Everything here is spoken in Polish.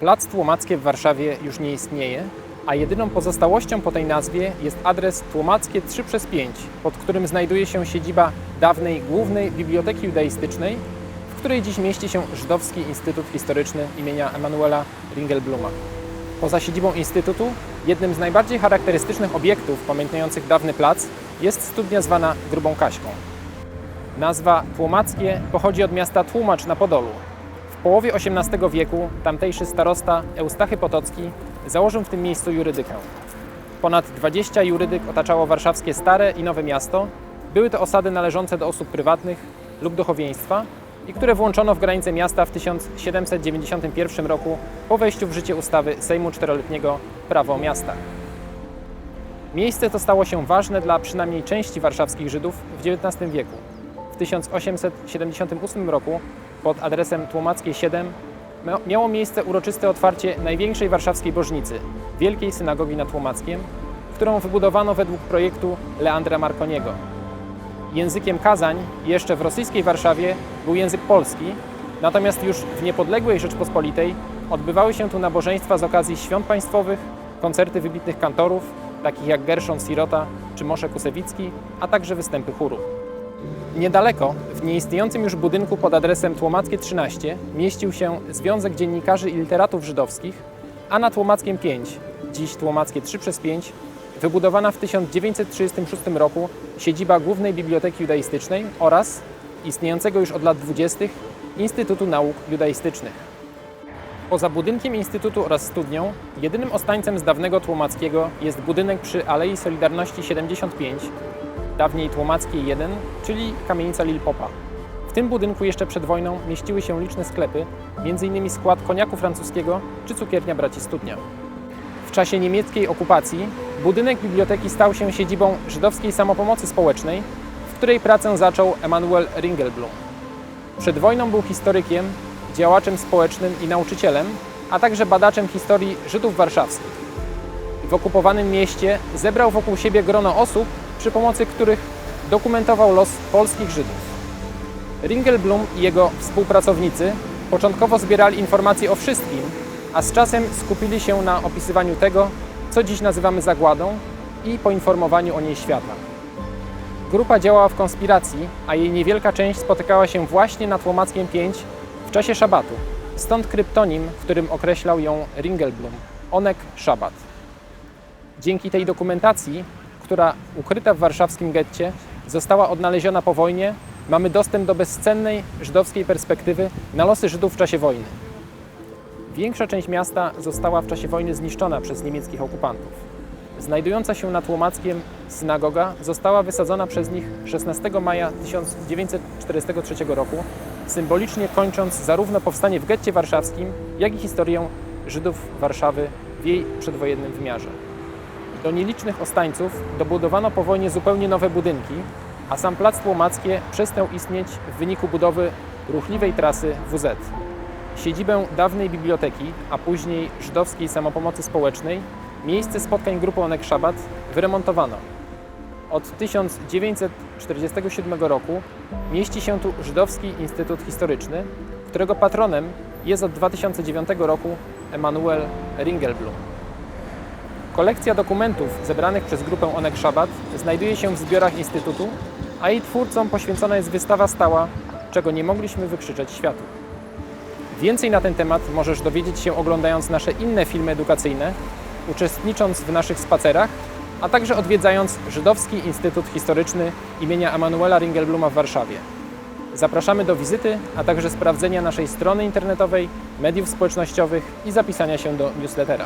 Plac Tłomackie w Warszawie już nie istnieje, a jedyną pozostałością po tej nazwie jest adres Tłomackie 3 przez 5, pod którym znajduje się siedziba dawnej Głównej Biblioteki Judaistycznej, w której dziś mieści się Żydowski Instytut Historyczny imienia Emanuela Ringelbluma. Poza siedzibą Instytutu, jednym z najbardziej charakterystycznych obiektów pamiętających dawny plac jest studnia zwana Grubą Kaśką. Nazwa Tłomackie pochodzi od miasta Tłumacz na Podolu. Połowie XVIII wieku tamtejszy starosta Eustachy Potocki założył w tym miejscu jurydykę. Ponad 20 jurydyk otaczało warszawskie Stare i Nowe Miasto. Były to osady należące do osób prywatnych lub duchowieństwa i które włączono w granice miasta w 1791 roku po wejściu w życie ustawy Sejmu Czteroletniego Prawo o Miastach. Miejsce to stało się ważne dla przynajmniej części warszawskich Żydów w XIX wieku. W 1878 roku pod adresem Tłomackiej 7 mia- miało miejsce uroczyste otwarcie największej warszawskiej bożnicy, Wielkiej Synagogi na Tłomackiem, którą wybudowano według projektu Leandra Marconiego. Językiem kazań jeszcze w rosyjskiej Warszawie był język polski, natomiast już w niepodległej Rzeczpospolitej odbywały się tu nabożeństwa z okazji świąt państwowych, koncerty wybitnych kantorów, takich jak Gershon Sirota czy Mosze Kusewicki, a także występy chóru. Niedaleko, w nieistniejącym już budynku pod adresem Tłomackie 13, mieścił się Związek Dziennikarzy i Literatów Żydowskich, a na Tłomackiem 5, dziś Tłomackie 3 przez 5, wybudowana w 1936 roku siedziba Głównej Biblioteki Judaistycznej oraz istniejącego już od lat 20. Instytutu Nauk Judaistycznych. Poza budynkiem Instytutu oraz studnią, jedynym ostańcem z dawnego Tłomackiego jest budynek przy Alei Solidarności 75, dawniej Tłomackiej 1, czyli kamienica Lil Popa. W tym budynku jeszcze przed wojną mieściły się liczne sklepy, m.in. skład koniaku francuskiego czy cukiernia braci Studnia. W czasie niemieckiej okupacji budynek biblioteki stał się siedzibą żydowskiej samopomocy społecznej, w której pracę zaczął Emanuel Ringelblum. Przed wojną był historykiem, działaczem społecznym i nauczycielem, a także badaczem historii Żydów warszawskich. W okupowanym mieście zebrał wokół siebie grono osób, przy pomocy których dokumentował los polskich Żydów. Ringelblum i jego współpracownicy początkowo zbierali informacje o wszystkim, a z czasem skupili się na opisywaniu tego, co dziś nazywamy zagładą i poinformowaniu o niej świata. Grupa działała w konspiracji, a jej niewielka część spotykała się właśnie na Tłomackiem 5 w czasie szabatu. Stąd kryptonim, w którym określał ją Ringelblum, Onek Szabat. Dzięki tej dokumentacji, która ukryta w warszawskim getcie została odnaleziona po wojnie, mamy dostęp do bezcennej żydowskiej perspektywy na losy Żydów w czasie wojny. Większa część miasta została w czasie wojny zniszczona przez niemieckich okupantów. Znajdująca się nad Tłomackiem synagoga została wysadzona przez nich 16 maja 1943 roku, symbolicznie kończąc zarówno powstanie w getcie warszawskim, jak i historię Żydów Warszawy w jej przedwojennym wymiarze. Do nielicznych ostańców dobudowano po wojnie zupełnie nowe budynki, a sam plac Tłomackie przestał istnieć w wyniku budowy ruchliwej trasy WZ. Siedzibę dawnej biblioteki, a później żydowskiej samopomocy społecznej, miejsce spotkań grupy Onek Szabat wyremontowano. Od 1947 roku mieści się tu Żydowski Instytut Historyczny, którego patronem jest od 2009 roku Emanuel Ringelblum. Kolekcja dokumentów zebranych przez grupę Onek Szabat znajduje się w zbiorach Instytutu, a jej twórcom poświęcona jest wystawa stała, czego nie mogliśmy wykrzyczeć światu. Więcej na ten temat możesz dowiedzieć się oglądając nasze inne filmy edukacyjne, uczestnicząc w naszych spacerach, a także odwiedzając Żydowski Instytut Historyczny imienia Emanuela Ringelbluma w Warszawie. Zapraszamy do wizyty, a także sprawdzenia naszej strony internetowej, mediów społecznościowych i zapisania się do newslettera.